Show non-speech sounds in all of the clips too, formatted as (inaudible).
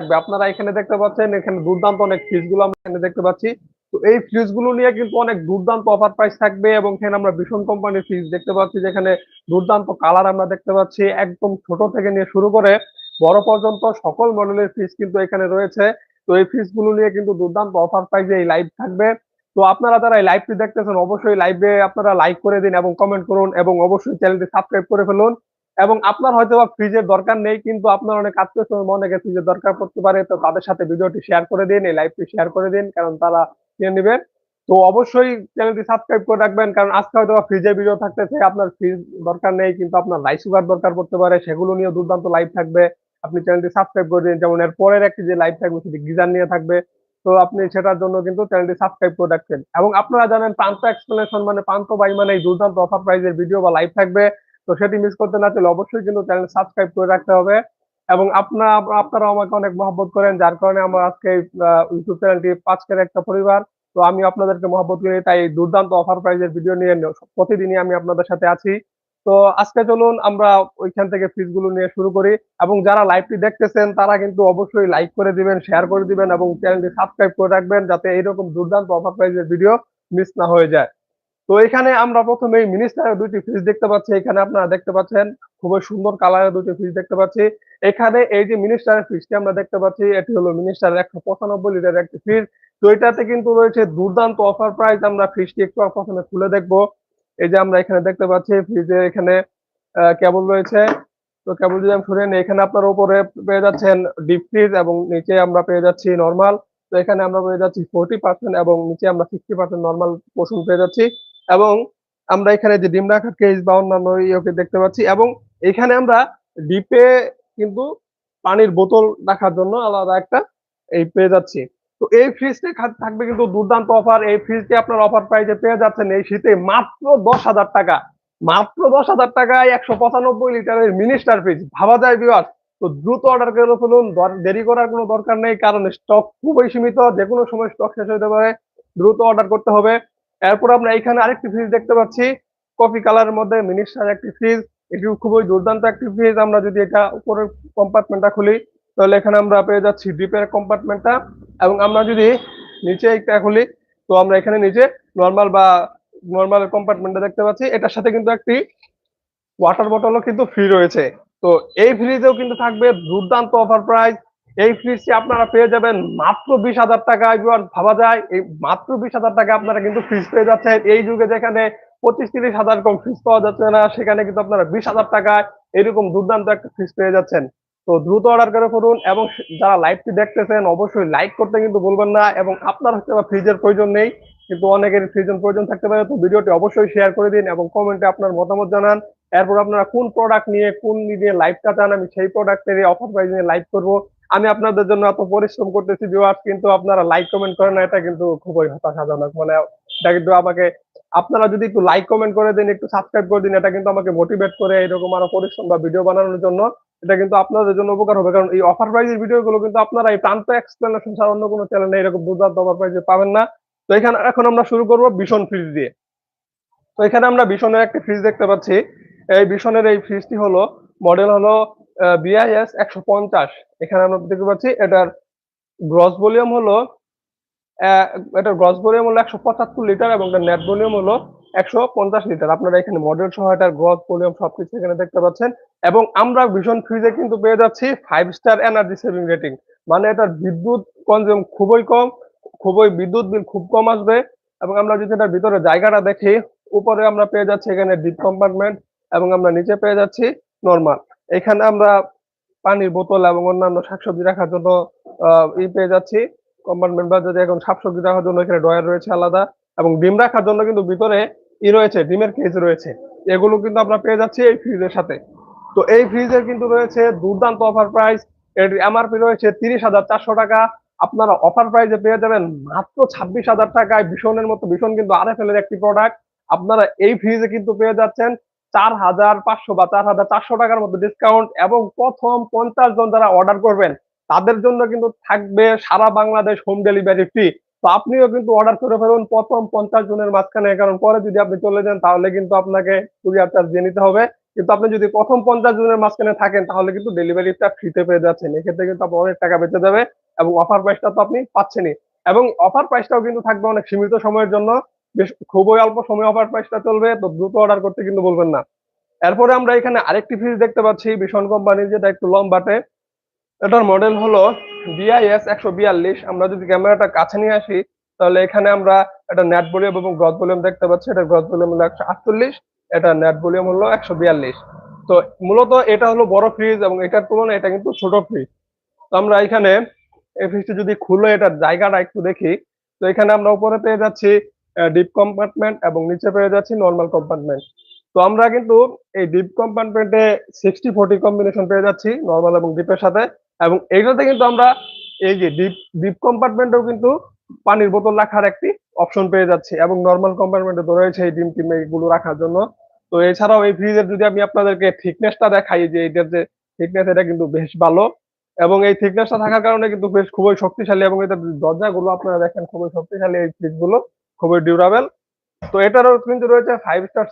থাকবে। আপনারা এখানে দেখতে পাচ্ছেন, এখানে দুর্দান্ত অনেক ফ্রিজগুলো আমরা এখানে দেখতে পাচ্ছি। তো এই ফ্রিজগুলো নিয়ে কিন্তু অনেক দুর্দান্ত অফার প্রাইস থাকবে এবং এখানে আমরা ভীষণ কোম্পানির ফ্রিজ দেখতে পাচ্ছি, যেখানে দুর্দান্ত কালার আমরা দেখতে পাচ্ছি একদম ছোট থেকে নিয়ে শুরু করে বড় পর্যন্ত সকল মডেলের ফ্রিজ কিন্তু এখানে রয়েছে। তো এই ফ্রিজগুলো নিয়ে কিন্তু দুর্দান্ত অফার প্রাইসে এই লাইভ থাকবে। তো আপনারা যারা এই লাইভটি দেখতেছেন, অবশ্যই লাইভে আপনারা লাইক করে দিন এবং কমেন্ট করুন এবং অবশ্যই চ্যানেলটি সাবস্ক্রাইব করে ফেলুন। এবং আপনার হয়তো বা ফ্রিজের দরকার নেই, কিন্তু আপনার অনেক আত্মীয় স্বজন অনেকে ফ্রিজের দরকার পড়তে পারে, তো তাদের সাথে ভিডিওটি শেয়ার করে দিন, এই লাইভটি শেয়ার করে দিন, কারণ তারা কিনে নেবে তো অবশ্যই চ্যানেলটি সাবস্ক্রাইব করে রাখবেন, কারণ আজকে হয়তো ফ্রিজের ভিডিও থাকতেছে, আপনার ফ্রিজ দরকার নেই, কিন্তু আপনার রাইস কুকার দরকার পড়তে পারে, সেগুলো নিয়ে দুর্দান্ত লাইভ থাকবে। আপনি চ্যানেলটি সাবস্ক্রাইব করে দিন, যেমন এর পরের একটি যে লাইভ থাকবে, সেটি গিজার নিয়ে থাকবে। তো আপনি সেটার জন্য কিন্তু চ্যানেলটি সাবস্ক্রাইব করে রাখবেন। এবং আপনারা জানেন প্রান্ত এক্সপ্লেনেশন মানে প্রান্ত বাই মানে দুর্দান্ত অফার প্রাইজের ভিডিও বা লাইভ থাকবে। তো সেটি মিস করতে না চাইলে অবশ্যই কিন্তু চ্যানেল সাবস্ক্রাইব করে রাখতে হবে এবং আপনারা আপনারা আমাকে অনেক মহব্বত করেন, যার কারণে আমার আজকে ইউটিউব চ্যানেলটি পাঁচকের একটা পরিবার। তো আমি আপনাদেরকে মহব্বত করি, তাই দুর্দান্ত অফার প্রাইজের ভিডিও নিয়ে প্রতিদিনই আমি আপনাদের সাথে আছি। তো আজকে চলুন আমরা ওইখান থেকে ফ্রিজগুলো নিয়ে শুরু করি এবং যারা লাইভটি দেখতেছেন, তারা কিন্তু অবশ্যই লাইক করে দিবেন শেয়ার করে দিবেন এবং চ্যানেলটি সাবস্ক্রাইব করে রাখবেন, যাতে এইরকম দুর্দান্ত অফার প্রাইজের ভিডিও মিস না হয়ে যায়। তো এখানে আমরা প্রথমে মিনিস্টারের দুইটি ফ্রিজ দেখতে পাচ্ছি। এখানে আপনারা দেখতে পাচ্ছেন, খুবই সুন্দর কালারের দুটি ফ্রিজ দেখতে পাচ্ছি। এখানে এই যে মিনিস্টারের ফ্রিজটি আমরা দেখতে পাচ্ছি, এটি হলো মিনিস্টারের একশো পঁচানব্বই লিটার একটি ফ্রিজ তো এটাতে কিন্তু রয়েছে দুর্দান্ত অফার প্রাইস আমরা ফ্রিজটি একটু প্রথমে খুলে দেখব। এই যে আমরা এখানে দেখতে পাচ্ছি ফ্রিজে এখানে কেবল রয়েছে। তো কেবল যদি আমি সরিয়ে নিই, এখানে আপনার উপরে পেয়ে যাচ্ছেন ডিপ ফ্রিজ এবং নিচে আমরা পেয়ে যাচ্ছি নর্মাল তো এখানে আমরা পেয়ে যাচ্ছি ফোর্টি পার্সেন্ট এবং নিচে আমরা সিক্সটি পার্সেন্ট নর্মাল পোষণ পেয়ে যাচ্ছি। এবং আমরা এখানে যে ডিম রাখার কেস বা অন্যান্য ইয়েকে দেখতে পাচ্ছি এবং এখানে আমরা ডিপে কিন্তু পানির বোতল রাখার জন্য আলাদা একটা এই পেয়ে যাচ্ছি। তো এই ফ্রিজটি থাকবে কিন্তু দুর্দান্ত অফার এই ফ্রিজটি আপনার অফার প্রাইসে পেয়ে যাচ্ছেন এই শীতে মাত্র দশ হাজার টাকা। মাত্র দশ হাজার টাকায় একশো পঁচানব্বই লিটারের মিনিস্টার ফ্রিজ ভাবা যায় বিভাগ তো দ্রুত অর্ডার করে ফেলুন। দেরি করার কোনো দরকার নেই, কারণ স্টক খুবই সীমিত। যে কোনো সময় স্টক শেষ হতে পারে, দ্রুত অর্ডার করতে হবে। এরপর আমরা এখানে আরেকটি ফ্রিজ দেখতে পাচ্ছি। কফি কালারের মধ্যে মিনিস্টার একটি ফ্রিজ এটি খুবই দুর্দান্ত একটি ফ্রিজ আমরা যদি এটা উপরের কম্পার্টমেন্টটা খুলি, তাহলে এখানে আমরা পেয়ে যাচ্ছি ডিপের কম্পার্টমেন্টটা এবং আমরা যদি নিচে একটা খুলি, তো আমরা এখানে নিচে নর্মাল বা নর্মাল কম্পার্টমেন্টটা দেখতে পাচ্ছি। এটার সাথে কিন্তু একটি ওয়াটার বটলও কিন্তু ফ্রি রয়েছে। তো এই ফ্রিজেও কিন্তু থাকবে দুর্দান্ত অফার প্রাইস এই ফ্রিজটি আপনারা পেয়ে যাবেন মাত্র বিশ হাজার টাকায় ভাবা যায়, এই মাত্র বিশ হাজার টাকা আপনারা কিন্তু ফ্রিজ পেয়ে যাচ্ছেন। এই যুগে যেখানে পঁচিশ তিরিশ হাজার কম ফ্রিজ পাওয়া যাচ্ছে না, সেখানে কিন্তু আপনারা বিশ হাজার টাকায় এরকম দুর্দান্ত একটা ফ্রিজ পেয়ে যাচ্ছেন। তো দ্রুত অর্ডার করে করুন এবং যারা লাইভটি দেখতেছেন, অবশ্যই লাইক করতে কিন্তু বলবেন না এবং আপনার হচ্ছে ফ্রিজের প্রয়োজন নেই, কিন্তু অনেকের ফ্রিজের প্রয়োজন থাকতে পারে, তো ভিডিওটি অবশ্যই শেয়ার করে দিন এবং কমেন্টে আপনার মতামত জানান। এরপর আপনারা কোন প্রোডাক্ট নিয়ে, কোন নিয়ে লাইভটা চান, আমি সেই প্রোডাক্টের অফার প্রাইস নিয়ে লাইভ করব। আমি আপনাদের জন্য এত পরিশ্রম করতেছি ভিউয়ার্স কিন্তু আপনারা লাইক কমেন্ট করেন না, এটা কিন্তু খুবই হতাশাজনক। মানে এটা কিন্তু আমাকে, আপনারা যদি একটু লাইক কমেন্ট করে দিন, একটু সাবস্ক্রাইব করে দিন, এটা কিন্তু আমাকে মোটিভেট করে এরকম আরও পরিশ্রম বা ভিডিও বানানোর জন্য, এটা কিন্তু আপনাদের জন্য উপকার হবে। কারণ এই অফার প্রাইজের ভিডিও গুলো কিন্তু আপনারা এই প্রান্ত এক্সপ্লেনেশন ছাড়া অন্য কোনো চ্যানেলে এরকম দুর্দান্ত অফার প্রাইজে পাবেন না। তো এখানে এখন আমরা শুরু করব ভীষণ ফ্রিজ দিয়ে। তো এখানে আমরা ভীষণের একটা ফ্রিজ দেখতে পাচ্ছি। এই ভীষণের এই ফ্রিজটি হলো মডেল হলো বিআইএস একশো পঞ্চাশ। এখানে আমরা দেখতে পাচ্ছি, এটার গ্রস ভলিউম হলো এটার গ্রস ভলিউম হলো একশো পঁচাত্তর লিটার এবং এটার নেট ভলিউম হলো একশো পঞ্চাশ লিটার আপনারা এখানে মডেল সহ এটার গ্রস ভলিউম সবকিছু এখানে দেখতে পাচ্ছেন। এবং আমরা ভীষণ ফ্রিজে কিন্তু পেয়ে যাচ্ছি five star energy saving rating মানে এটার বিদ্যুৎ কনজিউম খুবই কম, খুবই বিদ্যুৎ বিল খুব কম আসবে। এবং আমরা যদি এটার ভিতরে জায়গাটা দেখি, উপরে আমরা পেয়ে যাচ্ছি এখানে ডিপ কম্পার্টমেন্ট এবং আমরা নিচে পেয়ে যাচ্ছি নর্মাল এখানে আমরা পানির বোতল এবং অন্যান্য শাকসবজি রাখার জন্য ই পেয়ে যাচ্ছি। কম্পার্টমেন্ট বা যদি এখন শাকসবজি রাখার জন্য এখানে ডয়ার রয়েছে আলাদা এবং ডিম রাখার জন্য কিন্তু ভিতরে ই রয়েছে, ডিমের কেজ রয়েছে। এগুলো কিন্তু আমরা পেয়ে যাচ্ছি এই ফ্রিজের সাথে। তো এই ফ্রিজের কিন্তু রয়েছে দুর্দান্ত অফার প্রাইস এর এমআরপি রয়েছে তিরিশ হাজার চারশো টাকা। আপনারা অফার প্রাইসে পেয়ে যাবেন মাত্র ছাব্বিশ হাজার টাকায় ভীষণের মতো, ভীষণ কিন্তু আর একটি প্রোডাক্ট আপনারা এই ফ্রিজে কিন্তু পেয়ে যাচ্ছেন চার হাজার পাঁচশো বা চার হাজার চারশো টাকার মতো ডিসকাউন্ট এবং প্রথম পঞ্চাশ জন যারা অর্ডার করবেন, তাদের জন্য কিন্তু থাকবে সারা বাংলাদেশ হোম ডেলিভারি ফ্রি তো আপনিও কিন্তু অর্ডার করে ফেলুন প্রথম পঞ্চাশ জনের মাঝখানে, কারণ পরে যদি আপনি চলে যান, তাহলে কিন্তু আপনাকে কুরিয়ার চার্জ দিয়ে নিতে হবে। কিন্তু আপনি যদি প্রথম পঞ্চাশ জনের মাঝখানে থাকেন, তাহলে কিন্তু ডেলিভারিটা ফ্রিতে পেয়ে যাচ্ছেন। এক্ষেত্রে কিন্তু আপনার অনেক টাকা বেঁচে যাবে এবং অফার প্রাইসটা তো আপনি পাচ্ছেনই। এবং অফার প্রাইসটাও কিন্তু থাকবে অনেক সীমিত সময়ের জন্য। বেশ খুবই অল্প সময় অফার প্রাইসটা চলবে, তো দ্রুত অর্ডার করতে কিন্তু বলবেন না। এরপরে আমরা এখানে আরেকটি ফ্রিজ দেখতে পাচ্ছি, ভীষণ কোম্পানির যেটা একটু লম্বাটে। এটার মডেল হলো বিআইএস একশো বিয়াল্লিশ। আমরা যদি ক্যামেরাটা কাছে নিয়ে আসি, তাহলে এখানে আমরা একটা নেট ভলিউম এবং গ্রথ ভলিউম দেখতে পাচ্ছি। এটা গ্রথ ভলিউম হলো একশো আটচল্লিশ, এটা নেট ভলিউম হলো একশো বিয়াল্লিশ। তো মূলত এটা হলো বড় ফ্রিজ এবং এটার তুলনায় এটা কিন্তু ছোট ফ্রিজ তো আমরা এখানে এই ফ্রিজটি যদি খুলে এটার জায়গাটা একটু দেখি, তো এখানে আমরা উপরে পেয়ে যাচ্ছি ডিপ কম্পার্টমেন্ট এবং নিচে পেয়ে যাচ্ছি নর্মাল কম্পার্টমেন্ট তো আমরা কিন্তু এই ডিপ কম্পার্টমেন্টে সিক্সটি ফোর্টি কম্বিনেশন পেয়ে যাচ্ছি নর্মাল এবং ডিপের সাথে। এবং এইটাতে কিন্তু আমরা এই যে ডিপ ডিপ কম্পার্টমেন্টেও কিন্তু পানির বোতল রাখার একটি অপশন পেয়ে যাচ্ছি এবং নর্মাল কম্পার্টমেন্টে তো রয়েছে এই ডিম টিম এগুলো রাখার জন্য। তো এছাড়াও এই ফ্রিজের যদি আমি আপনাদেরকে থিকনেসটা দেখাই যে এটার যে থিকনেস এটা কিন্তু বেশ ভালো। এবং এই থিকনেসটা থাকার কারণে কিন্তু বেশ খুবই শক্তিশালী এবং এটার দরজাগুলো আপনারা দেখেন খুবই শক্তিশালী এই ফ্রিজগুলো খুবই ডিউরাবেল তো এটারও কিন্তু রয়েছে ফাইভ স্টার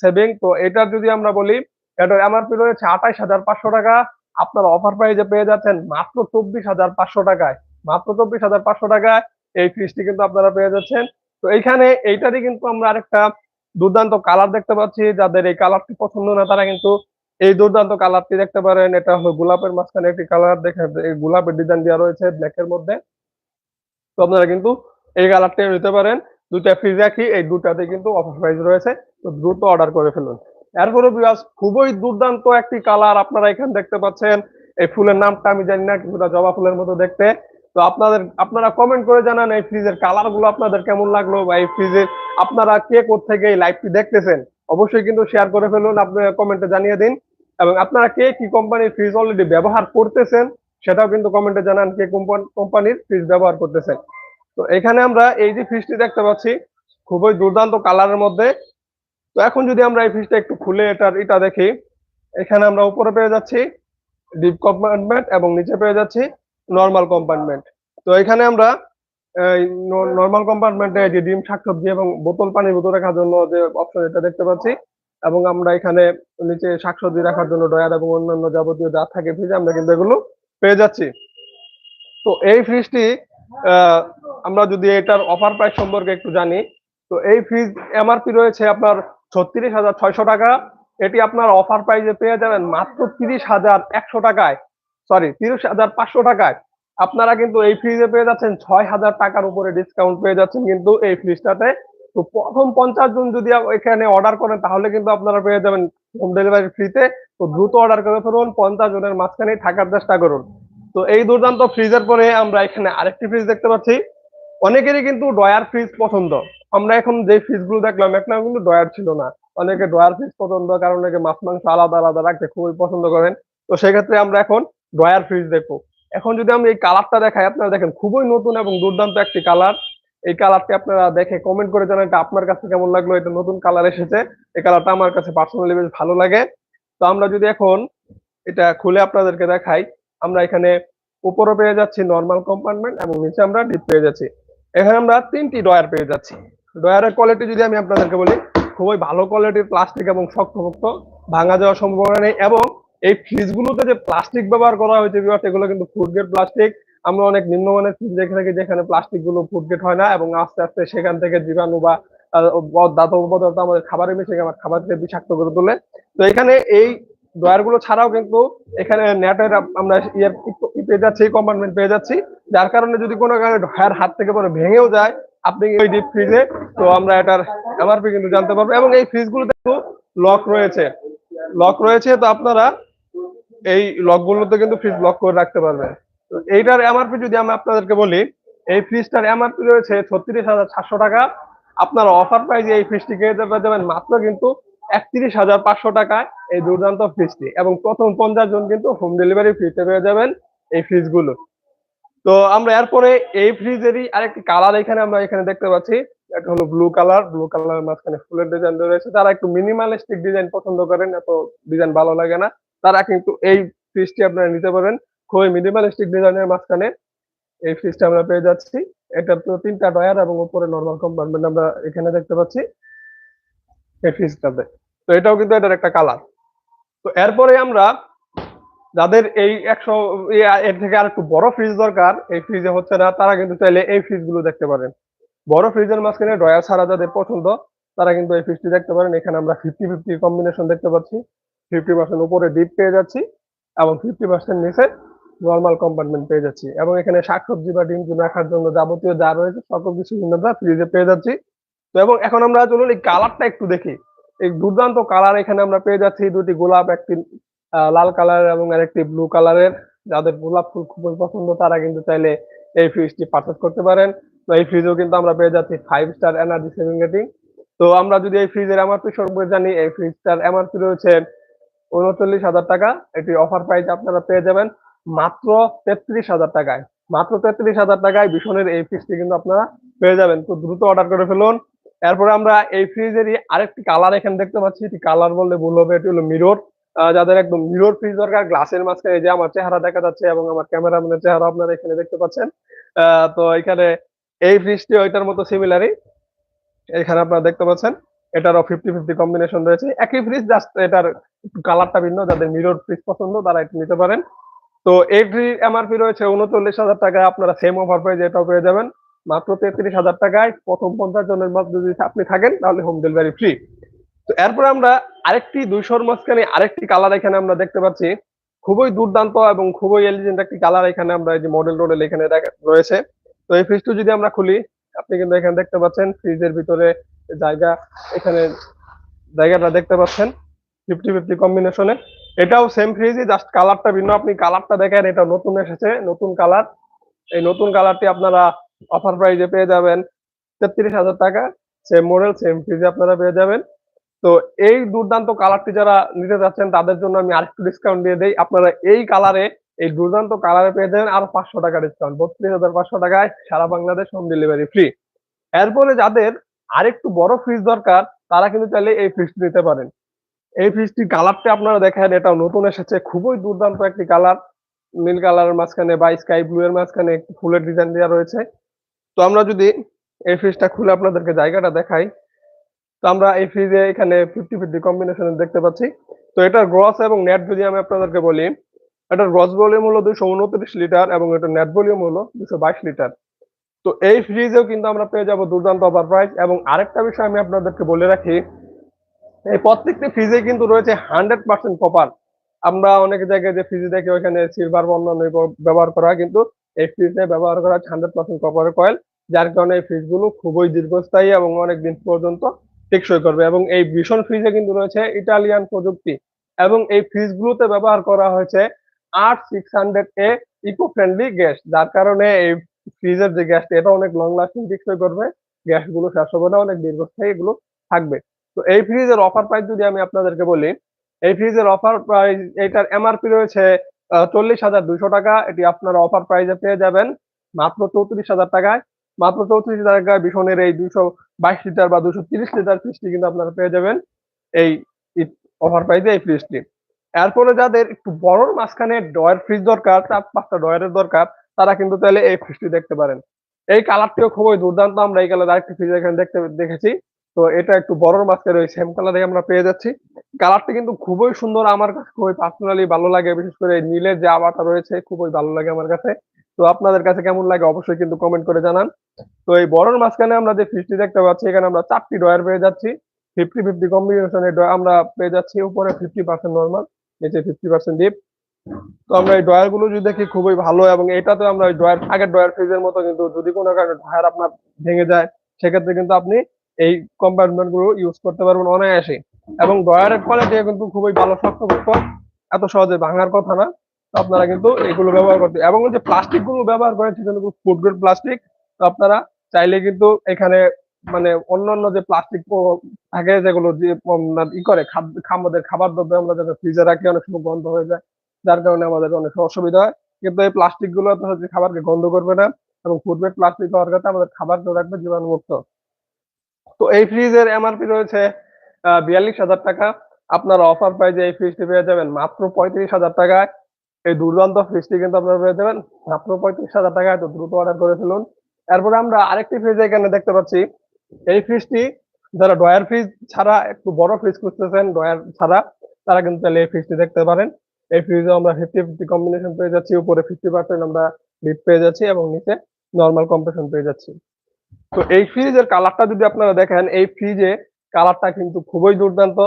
সেভিং তো এটার যদি আমরা বলি, এটার এমআরপি রয়েছে আঠাইশ হাজার পাঁচশো টাকা। আপনারা অফার প্রাইজে পেয়ে যাচ্ছেন মাত্র চব্বিশ হাজার পাঁচশো টাকায়। মাত্র চব্বিশ হাজার পাঁচশো টাকায় এই ফ্রিজটি কিন্তু আপনারা পেয়ে যাচ্ছেন। তো এইখানে এইটারই কিন্তু আমরা আরেকটা দুর্দান্ত কালার দেখতে পাচ্ছি। যাদের এই কালারটি পছন্দ না, তারা কিন্তু এই দুর্দান্ত কালারটি দেখতে পারেন। এটা হলো গোলাপের মাঝখানে একটি কালার দেখে গোলাপের ডিজাইন দেওয়া রয়েছে ব্ল্যাকের মধ্যে। তো আপনারা কিন্তু এই কালারটি নিতে পারেন। দুটা ফ্রিজ রাখি এই দুটাতে কিন্তু অফার প্রাইস রয়েছে, তো দ্রুত অর্ডার করে ফেলুন। এরপরে বিরাজ খুবই দুর্দান্ত একটি কালার আপনারা এখানে দেখতে পাচ্ছেন। এই ফুলের নামটা আমি জানি না কিন্তু জবা ফুলের মতো দেখতে। তো আপনাদের, আপনারা কমেন্ট করে জানান এই ফ্রিজের কালারগুলো আপনাদের কেমন লাগল বা এই ফ্রিজের আপনারা কে থেকে এই লাইভটি দেখতেছেন। অবশ্যই কিন্তু শেয়ার করে ফেলুন আপনারা কমেন্টে জানিয়ে দিন। এবং আপনারা কে কি কোম্পানির ফ্রিজ অলরেডি ব্যবহার করতেছেন, সেটাও কিন্তু কমেন্টে জানান কে কোম্পানির ফ্রিজ ব্যবহার করতেছেন। তো এখানে আমরা এই যে ফ্রিজটি দেখতে পাচ্ছি, খুবই দুর্দান্ত কালারের মধ্যে। তো এখন যদি আমরা এই ফ্রিজটা একটু খুলে এটার, এটা দেখি, এখানে আমরা উপরে পেয়ে যাচ্ছি ডিপ কম্পার্টমেন্ট এবং নিচে পেয়ে যাচ্ছি নর্মাল কম্পার্টমেন্ট তো এখানে আমরা নর্মাল কম্পার্টমেন্টে যে ডিম শাকসবজি এবং বোতল পানির বোতল রাখার জন্য যে অপশন এটা দেখতে পাচ্ছি এবং আমরা এখানে নিচে শাকসবজি রাখার জন্য ডয়ার এবং অন্যান্য যাবতীয় যা থাকে ফ্রিজে আমরা কিন্তু এগুলো পেয়ে যাচ্ছি। তো এই ফ্রিজটি আমরা যদি এটার অফার প্রাইস সম্পর্কে একটু জানি, তো এই ফ্রিজ এমআরপি রয়েছে আপনার ছত্রিশ হাজার ছয়শো টাকা। এটি আপনার অফার প্রাইসে পেয়ে যাবেন মাত্র তিরিশ হাজার একশো টাকায়। সরি তিরিশ হাজার পাঁচশো টাকায়। আপনারা কিন্তু এই ফ্রিজে পেয়ে যাচ্ছেন ছয় হাজার টাকার উপরে ডিসকাউন্ট পেয়ে যাচ্ছেন কিন্তু এই ফ্রিজটাতে তো প্রথম পঞ্চাশ জন যদি এখানে অর্ডার করেন, তাহলে কিন্তু আপনারা পেয়ে যাবেন হোম ডেলিভারি ফ্রিতে তো। দ্রুত অর্ডার করে ফেলুন, পঞ্চাশ জনের মাঝখানে থাকার চেষ্টা করুন। তো এই দুর্দান্ত ফ্রিজের পরে আমরা এখানে আরেকটি ফ্রিজ দেখতে পাচ্ছি। অনেকেরই কিন্তু ডয়ার ফ্রিজ পছন্দ। আমরা এখন যে ফ্রিজগুলো দেখলাম একটা কিন্তু ডয়ার ছিল না। অনেকে ডয়ার ফ্রিজ পছন্দ, কারণ অনেকে মাছ মাংস আলাদা আলাদা রাখতে খুবই পছন্দ করেন। তো সেক্ষেত্রে আমরা এখন ডয়ার ফ্রিজ দেখব। এখন যদি আমি এই কালারটা দেখাই, আপনারা দেখেন খুবই নতুন এবং দুর্দান্ত একটি কালার এই কালারটি আপনারা দেখে কমেন্ট করে জানান এটা আপনার কাছে কেমন লাগল, এটা নতুন কালার এসেছে। এই কালারটা আমার কাছে পার্সোনালি বেশ ভালো লাগে। তো আমরা যদি এখন এটা খুলে আপনাদেরকে দেখাই আমরা এখানে উপরে পেয়ে যাচ্ছি নর্মাল কম্পার্টমেন্ট এবং নিচে আমরা ডিপ পেয়ে যাচ্ছি। এখানে আমরা তিনটি ডয়ার পেয়ে যাচ্ছি। ডয়ারের কোয়ালিটি যদি আমি আপনাদেরকে বলি, খুবই ভালো কোয়ালিটির প্লাস্টিক এবং শক্তমুক্ত ভাঙা যাওয়ার সম্ভাবনা নেই এবং এই ফ্রিজগুলোতে যে প্লাস্টিক ব্যবহার করা হয়েছে বিভাগ এগুলো কিন্তু ফুড গ্রেড প্লাস্টিক আমরা অনেক নিম্নমানের ফ্রিজ দেখে থাকি যেখানে প্লাস্টিকগুলো ফুড গ্রেড হয় না এবং আস্তে আস্তে সেখান থেকে জীবাণু বা দাতব পদার্থ আমাদের খাবারে মিশে আমার খাবারকে বিষাক্ত করে তোলে। তো এখানে এই ডয়ারগুলো ছাড়াও কিন্তু এখানে নেটের আমরা ইয়ে পেয়ে যাচ্ছি কম্পার্টমেন্ট পেয়ে যাচ্ছি। যার কারণে যদি কোনো কারণে ডয়ার হাত থেকে পরে ভেঙেও যায়, আপনি ওই ডিপ ফ্রিজে তো আমরা এটার এমআরপি কিন্তু জানতে পারব। এবং এই ফ্রিজ গুলোতে কিন্তু লক রয়েছে। লক রয়েছে, তো আপনারা এই লক গুলোতে কিন্তু ফ্রিজ লক করে রাখতে পারবেন। এইটার এমআরপি যদি আমি আপনাদেরকে বলি, এই ফ্রিজটার এমআরপি রয়েছে ছত্রিশ হাজার সাতশো টাকা। আপনারা অফার প্রাইজে এই ফ্রিজটি কিনে যাবেন মাত্র কিন্তু একত্রিশ হাজার পাঁচশো টাকায় এই দুর্দান্ত ফ্রিজটি এবং প্রথম পঞ্চাশ জন কিন্তু হোম ডেলিভারি ফ্রিতে পেয়ে যাবেন এই ফ্রিজগুলো তো আমরা এরপরে এই ফ্রিজেরই আরেকটি কালার এখানে আমরা এখানে দেখতে পাচ্ছি। এটা হলো ব্লু কালার ব্লু কালারের মাঝখানে ফুলের ডিজাইন রয়েছে। যারা একটু মিনিমালিস্টিক ডিজাইন পছন্দ করেন, এত ডিজাইন ভালো লাগে না। তারা কিন্তু এই ফ্রিজটি আপনারা নিতে পারেন। খুবই মিনিমালিস্টিক ডিজাইনের মাঝখানে এই ফ্রিজটা আমরা পেয়ে যাচ্ছি। এটা তো তিনটা ডয়ার এবং উপরে নর্মাল কম্পার্টমেন্ট আমরা এখানে দেখতে পাচ্ছি। এই ফ্রিজটাতে তো এটাও কিন্তু এটার একটা কালার তো এরপরে আমরা যাদের এই একশো এর থেকে আর একটু বড় ফ্রিজ দরকার, এই ফ্রিজে হচ্ছে না, তারা কিন্তু চাইলে এই ফ্রিজগুলো দেখতে পারেন। বড় ফ্রিজের মাঝখানে ড্রয়ার ছাড়া যাদের পছন্দ, তারা কিন্তু এই ফ্রিজটি দেখতে পারেন। এখানে আমরা ফিফটি ফিফটি কম্বিনেশন দেখতে পাচ্ছি। ফিফটি পার্সেন্ট উপরে ডিপ পেয়ে যাচ্ছি এবং ফিফটি পার্সেন্ট নিচে নর্মাল কম্পার্টমেন্ট পেয়ে যাচ্ছি। এবং এখানে শাকসবজি বা ডিম রাখার জন্য যাবতীয় যা রয়েছে, সকল কিছু আমরা ফ্রিজে পেয়ে যাচ্ছি। তো এবং এখন আমরা চলুন এই কালারটা একটু দেখি। এই দুর্দান্ত কালার এখানে আমরা পেয়ে যাচ্ছি। দুটি গোলাপ, একটি লাল কালার এবং আরেকটি ব্লু কালারের। যাদের গোলাপ ফুল খুবই পছন্দ, তারা কিন্তু চাইলে এই ফ্রিজটি পারচেস করতে পারেন। তো এই ফ্রিজেও কিন্তু আমরা পেয়ে যাচ্ছি five star energy saving rating তো আমরা যদি এই ফ্রিজের এমআরপি সম্পর্কে জানি, এই ফ্রিজটার এমআরপি রয়েছে উনচল্লিশ হাজার টাকা। এটি অফার প্রাইস আপনারা পেয়ে যাবেন মাত্র তেত্রিশ হাজার টাকায়। মাত্র তেত্রিশ হাজার টাকায় ভীষণের এই ফ্রিজটি কিন্তু আপনারা পেয়ে যাবেন। তো দ্রুত অর্ডার করে ফেলুন। এরপরে আমরা এই ফ্রিজেরই আরেকটি কালার এখানে দেখতে পাচ্ছি। এটি কালার বললে ভুল হবে, এটি হলো মিরর যাদের একদম মিরর ফ্রিজ দরকার গ্লাসের মাঝখানে যে আমার চেহারা দেখা যাচ্ছে এবং আমার ক্যামেরাম্যানের চেহারা আপনারা এখানে দেখতে পাচ্ছেন। তো এখানে এই ফ্রিজটি ওইটার মতো সিমিলারই এখানে আপনারা দেখতে পাচ্ছেন, এটারও ফিফটি ফিফটি কম্বিনেশন রয়েছে। একই ফ্রিজ জাস্ট এটার কালারটা ভিন্ন, যাদের মিরর ফ্রিজ পছন্দ তারা এটা নিতে পারেন। তো এটি এমআরপি রয়েছে উনচল্লিশ হাজার টাকায়, আপনারা সেম অফার প্রাইস এটাও পেয়ে যাবেন। মাত্র তেত্রিশ হাজার টাকায় প্রথম পঞ্চাশ জনের মধ্যে যদি আপনি থাকেন, তাহলে হোম ডেলিভারি ফ্রি তো এরপরে আমরা আরেকটি দুইশোর মাঝখানে আরেকটি কালার এখানে আমরা দেখতে পাচ্ছি। খুবই দুর্দান্ত এবং খুবই এলিজেন্ট একটি কালার এখানে আমরা এই যে মডেল টডেল এখানে রয়েছে। তো এই ফ্রিজটি যদি আমরা খুলি, আপনি কিন্তু এখানে দেখতে পাচ্ছেন ফ্রিজের ভিতরে জায়গা, এখানে জায়গাটা দেখতে পাচ্ছেন ফিফটি ফিফটি কম্বিনেশনে এটাও সেম ফ্রিজই জাস্ট কালারটা ভিন্ন। আপনি কালারটা দেখেন, এটা নতুন এসেছে, নতুন কালার এই নতুন কালারটি আপনারা অফার প্রাইজে পেয়ে যাবেন তেত্রিশ হাজার টাকা। সেম মডেল সেম ফ্রিজে আপনারা পেয়ে যাবেন। তো এই দুর্দান্ত কালারটি যারা নিতে যাচ্ছেন, তাদের জন্য আমি আরেকটু ডিসকাউন্ট দিয়ে দেই। আপনারা এই কালারে এই দুর্দান্ত কালারে পেয়ে যাবেন আর পাঁচশো টাকা ডিসকাউন্ট বত্রিশ হাজার পাঁচশো টাকায় সারা বাংলাদেশ হোম ডেলিভারি ফ্রি এরপরে যাদের আরেকটু বড় ফ্রিজ দরকার, তারা কিন্তু চাইলে এই ফ্রিজটি নিতে পারেন। এই ফ্রিজটির কালারটা আপনারা দেখেন এটা নতুন এসেছে। খুবই দুর্দান্ত একটি কালার নীল কালারের মাঝখানে বা স্কাই ব্লু এর মাঝখানে একটি ফুলের ডিজাইন দেওয়া রয়েছে। তো আমরা যদি এই ফ্রিজটা খুলে আপনাদেরকে জায়গাটা দেখাই, তো আমরা এই ফ্রিজে এখানে ফিফটি ফিফটি কম্বিনেশন দেখতে পাচ্ছি। তো এটার গ্রস এবং নেট যদি আমি আপনাদেরকে বলি, এটার গ্রস ভলিউম হলো দুশো উনত্রিশ লিটার এবং এটার নেট ভলিউম হলো দুশো বাইশ লিটার। তো এই ফ্রিজেও কিন্তু আমরা পেয়ে যাব দুর্দান্ত অফার প্রাইস এবং আরেকটা বিষয় আমি আপনাদেরকে বলে রাখি, এই প্রত্যেকটি ফ্রিজে কিন্তু রয়েছে হান্ড্রেড পার্সেন্ট কপার আমরা অনেক জায়গায় যে ফ্রিজে দেখি, ওইখানে সিলভার বা অন্যান্য ব্যবহার করা কিন্তু এই ফ্রিজে ব্যবহার করা হচ্ছে হান্ড্রেড পার্সেন্ট কপারের কয়েল যার কারণে এই ফ্রিজগুলো খুবই দীর্ঘস্থায়ী এবং অনেক দিন পর্যন্ত টেকসই করবে এবং এই ভীষণ ফ্রিজে কিন্তু রয়েছে ইটালিয়ান প্রযুক্তি এবং এই ফ্রিজগুলোতে ব্যবহার করা হয়েছে আট six hundred A eco friendly gas যার কারণে এই ফ্রিজের যে গ্যাসটা এটা অনেক লং লাস্টিং টেকসই করবে। গ্যাসগুলো শেষ হবে না, অনেক দীর্ঘস্থায়ী এগুলো থাকবে। তো এই ফ্রিজের অফার প্রাইস যদি আমি আপনাদেরকে বলি, এই ফ্রিজের অফার প্রাইস এটার এমআরপি রয়েছে চল্লিশ হাজার দুইশো টাকা। এটি আপনারা অফার প্রাইসে পেয়ে যাবেন মাত্র চৌত্রিশ হাজার টাকায়। মাত্র চৌত্রিশ টাকায় ভীষণের এই দুশো বাইশ লিটার বা দুশো তিরিশ লিটার ফ্রিজটি কিন্তু আপনারা পেয়ে যাবেন এই অফার প্রাইসে এই ফ্রিজটি। এরপরে যাদের একটু বড় মাঝখানে ডয়ার ফ্রিজ দরকার, চার পাঁচটা ডয়ারের দরকার, তারা কিন্তু তাহলে এই ফ্রিজটি দেখতে পারেন। এই কালারটিও খুবই দুর্দান্ত, আমরা এই কালার আরেকটি ফ্রিজ এখানে দেখতে দেখেছি। তো এটা একটু বড় মাঝখানে ওই সেম কালারে আমরা পেয়ে যাচ্ছি। কালারটি কিন্তু খুবই সুন্দর, আমার কাছে খুবই পার্সোনালি ভালো লাগে, বিশেষ করে নীলের যে আবাটা রয়েছে, খুবই ভালো লাগে আমার কাছে। তো আপনাদের কাছে কেমন লাগে অবশ্যই কিন্তু কমেন্ট করে জানান। তো এই বড়র মাঝখানে আমরা যে ফ্রিজটি দেখতে পাচ্ছি, এখানে আমরা চারটি ডয়ার পেয়ে যাচ্ছি। ফিফটি ফিফটি কম্বিনেশনের আমরা পেয়ে যাচ্ছি, উপরে ফিফটি পার্সেন্ট নর্মাল নিচে ফিফটি পার্সেন্ট ডিপ তো আমরা এই ডয়ারগুলো যদি দেখি, খুবই ভালো এবং এটাতে আমরা ওই ডয়ার আগের ডয়ার ফ্রিজের মতো কিন্তু যদি কোনো কারণে ডয়ার আপনার ভেঙে যায়, সেক্ষেত্রে কিন্তু আপনি এই কম্পার্টমেন্টগুলো ইউজ করতে পারবেন অনায়াসে। এবং ডয়ারের কোয়ালিটি কিন্তু খুবই ভালো শক্তপোক্ত এত সহজে ভাঙার কথা না। আপনারা কিন্তু এগুলো ব্যবহার করতে এবং যে প্লাস্টিকগুলো ব্যবহার করেন, সেগুলো ফুড গ্রেড প্লাস্টিক তো আপনারা চাইলে কিন্তু এখানে মানে অন্যান্য যে প্লাস্টিক থাকে, যেগুলো যে ই করে আমাদের খাবার দ্রব্য আমরা যাতে ফ্রিজে রাখি, অনেক সময় গন্ধ হয়ে যায়। যার কারণে আমাদের অনেক অসুবিধা হয়। কিন্তু এই প্লাস্টিকগুলো তো হচ্ছে খাবারকে গন্ধ করবে না এবং ফুড গ্রেড প্লাস্টিক হওয়ার কাছে আমাদের খাবারটা রাখবে জীবাণুমুক্ত। তো এই ফ্রিজের এমআরপি রয়েছে বিয়াল্লিশ হাজার টাকা। আপনারা অফার প্রাইজে এই ফ্রিজটি পেয়ে যাবেন মাত্র পঁয়ত্রিশ হাজার টাকায়। এই দুর্দান্ত ফ্রিজটি কিন্তু আপনারা পেয়ে যাবেন। মাত্র পঁয়ত্রিশ হাজার টাকা তো দ্রুত অর্ডার করে ফেলুন। এরপরে আমরা আরেকটি ফ্রিজ এখানে দেখতে পাচ্ছি। এই ফ্রিজটি যারা ডয়ার ফ্রিজ ছাড়া, একটু বড় ফ্রিজ খুঁজতেছেন ডয়ার ছাড়া, তারা কিন্তু চাইলে এই ফ্রিজটি দেখতে পারেন। এই ফ্রিজে আমরা ফিফটি ফিফটি কম্বিনেশন পেয়ে যাচ্ছি। উপরে ফিফটি পার্সেন্ট আমরা ডিপ পেয়ে যাচ্ছি এবং নিচে নর্মাল কম্প্রেশন পেয়ে যাচ্ছি। তো এই ফ্রিজের কালারটা যদি আপনারা দেখেন, এই ফ্রিজে কালারটা কিন্তু খুবই দুর্দান্ত।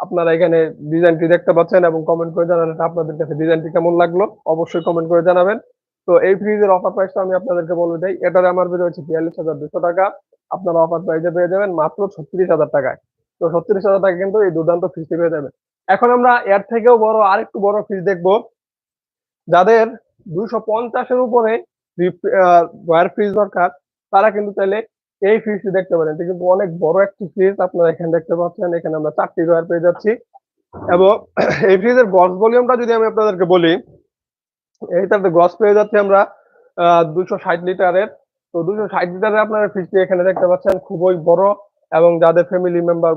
আপনারা এখানে ডিজাইনটি দেখতে পাচ্ছেন এবং কমেন্ট করে এটা আপনাদের কাছে ডিজাইনটি কেমন লাগল, অবশ্যই কমেন্ট করে জানাবেন। তো এই ফ্রিজের অফার প্রাইসটা আমি আপনাদেরকে বলে দেই, এটার আমার বের হচ্ছে বিয়াল্লিশ হাজার দুশো টাকা। আপনারা অফার প্রাইসে পেয়ে যাবেন মাত্র ছত্রিশ হাজার টাকায়। তো ছত্রিশ হাজার টাকা কিন্তু এই দুর্দান্ত ফ্রিজটি পেয়ে যাবেন। এখন আমরা এর থেকেও বড় আরেকটু বড় ফ্রিজ দেখব। যাদের দুইশো পঞ্চাশের উপরে ওয়ার ফ্রিজ দরকার, তারা কিন্তু চাইলে এই ফ্রিজটি দেখতে পারেন। এটা কিন্তু অনেক বড় একটি ফ্রিজ আপনারা এখানে দেখতে পাচ্ছেন, এখানে আমরা চারটি ড্রয়ার পেয়ে যাচ্ছি। এবং (clears throat) এই ফ্রিজের গস ভলিউমটা যদি আমি আপনাদেরকে বলি এইটাতে গস পেয়ে যাচ্ছি আমরা দুশো ষাট লিটারের। তো দুশো ষাট লিটারের আপনারা ফ্রিজটি এখানে দেখতে পাচ্ছেন, খুবই বড়। এবং যাদের ফ্যামিলি মেম্বার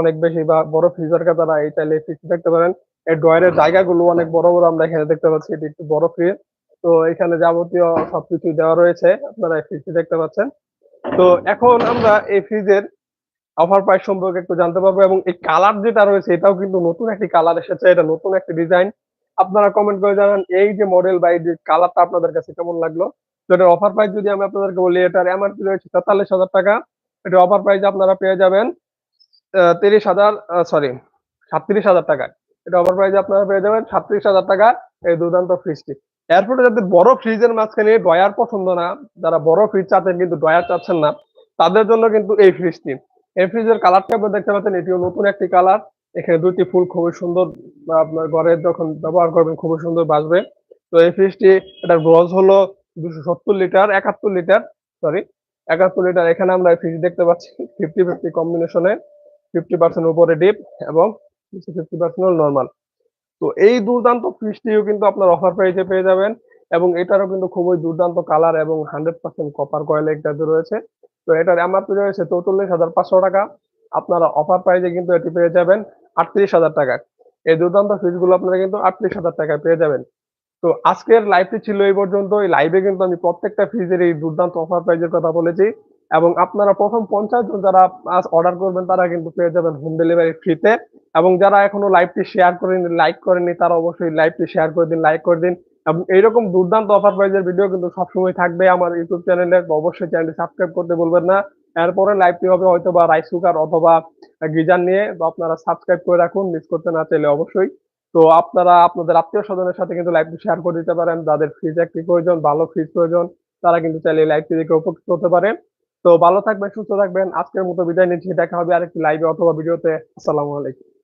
অনেক বেশি বা বড় ফ্রিজ দরকার, তারা এই চাইলে ফ্রিজটি দেখতে পারেন। এই ড্রয়ারের জায়গাগুলো অনেক বড় বড়, আমরা এখানে দেখতে পাচ্ছি, এটি একটু বড় ফ্রিজ তো এখানে যাবতীয় সবকিছু দেওয়া রয়েছে, আপনারা এই ফ্রিজটি দেখতে পাচ্ছেন। তো এখন আমরা এই ফ্রিজের অফার প্রাইস সম্পর্কে একটু জানতে পারব এবং এই কালার যেটা রয়েছে, এটাও কিন্তু নতুন একটি কালার এসেছে, এটা নতুন একটি ডিজাইন আপনারা কমেন্ট করে জানান এই যে মডেল বা এই যে কালারটা আপনাদের কাছে কেমন লাগল। তো এটার অফার প্রাইস যদি আমি আপনাদেরকে বলি, এটার এমআরপি রয়েছে তেতাল্লিশ হাজার টাকা। এটা অফার প্রাইস আপনারা পেয়ে যাবেন তিরিশ হাজার সরি সাতত্রিশ হাজার টাকায় এটা অফার প্রাইস আপনারা পেয়ে যাবেন সাতত্রিশ হাজার টাকা এই দুর্দান্ত ফ্রিজটি এরপরে যাদের বড় ফ্রিজের মাঝখানে ডয়ার পছন্দ না, যারা বড় ফ্রিজ চাচ্ছেন কিন্তু ডয়ার চাচ্ছেন না, তাদের জন্য কিন্তু এই ফ্রিজটি এই ফ্রিজের কালারটা আপনি দেখতে পাচ্ছেন, এটিও নতুন একটি কালার এখানে দুটি ফুল খুবই সুন্দর, আপনার ঘরে যখন ব্যবহার করবেন, খুবই সুন্দর বাজবে। তো এই ফ্রিজটি এটার গ্রজ হলো দুশো সত্তর লিটার, একাত্তর লিটার সরি একাত্তর লিটার। এখানে আমরা ফ্রিজ দেখতে পাচ্ছি ফিফটি ফিফটি কম্বিনেশনে ফিফটি পার্সেন্ট উপরে ডিপ এবং ফিফটি পার্সেন্ট নর্মাল তো এই দুর্দান্ত ফ্রিজটিও কিন্তু আপনার অফার প্রাইসে পেয়ে যাবেন এবং এটারও কিন্তু খুবই দুর্দান্ত কালার এবং হান্ড্রেড পার্সেন্ট কপার কয়েল এটাতে রয়েছে। তো এটার এমআরপি রয়েছে চৌচল্লিশ হাজার পাঁচশো টাকা। আপনারা অফার প্রাইসে কিন্তু এটি পেয়ে যাবেন আটত্রিশ হাজার টাকায় এই দুর্দান্ত ফ্রিজগুলো আপনারা কিন্তু আটত্রিশ হাজার টাকায় পেয়ে যাবেন। তো আজকের লাইভটি ছিল এই পর্যন্ত এই লাইভে কিন্তু আমি প্রত্যেকটা ফ্রিজের এই দুর্দান্ত অফার প্রাইজের কথা বলেছি। এবং আপনারা প্রথম পঞ্চাশ জন যারা অর্ডার করবেন, তারা কিন্তু পেয়ে যাবেন হোম ডেলিভারি ফ্রিতে এবং যারা এখনও লাইভটি শেয়ার করেনি লাইক করেনি তারা অবশ্যই লাইভটি শেয়ার করে দিন লাইক করে দিন। এবং এইরকম দুর্দান্ত অফার প্রাইজের ভিডিও কিন্তু সবসময় থাকবে আমার ইউটিউব চ্যানেলে অবশ্যই চ্যানেলটি সাবস্ক্রাইব করতে বলবেন না। এরপরে লাইভটি হবে হয়তো বা রাইস কুকার অথবা গিজার নিয়ে। তো আপনারা সাবস্ক্রাইব করে রাখুন মিস করতে না চাইলে অবশ্যই। তো আপনারা আপনাদের আত্মীয় স্বজনের সাথে কিন্তু লাইভটি শেয়ার করে দিতে পারেন। যাদের ফ্রিজ একটি প্রয়োজন, ভালো ফ্রিজ প্রয়োজন, তারা কিন্তু চাইলে লাইভটি দেখে উপকৃত হতে পারে তো ভালো থাকবেন, সুস্থ থাকবেন। আজকের মতো বিদায় নিচ্ছি। দেখা হবে আরেকটি লাইভে অথবা ভিডিওতে আসসালামু আলাইকুম।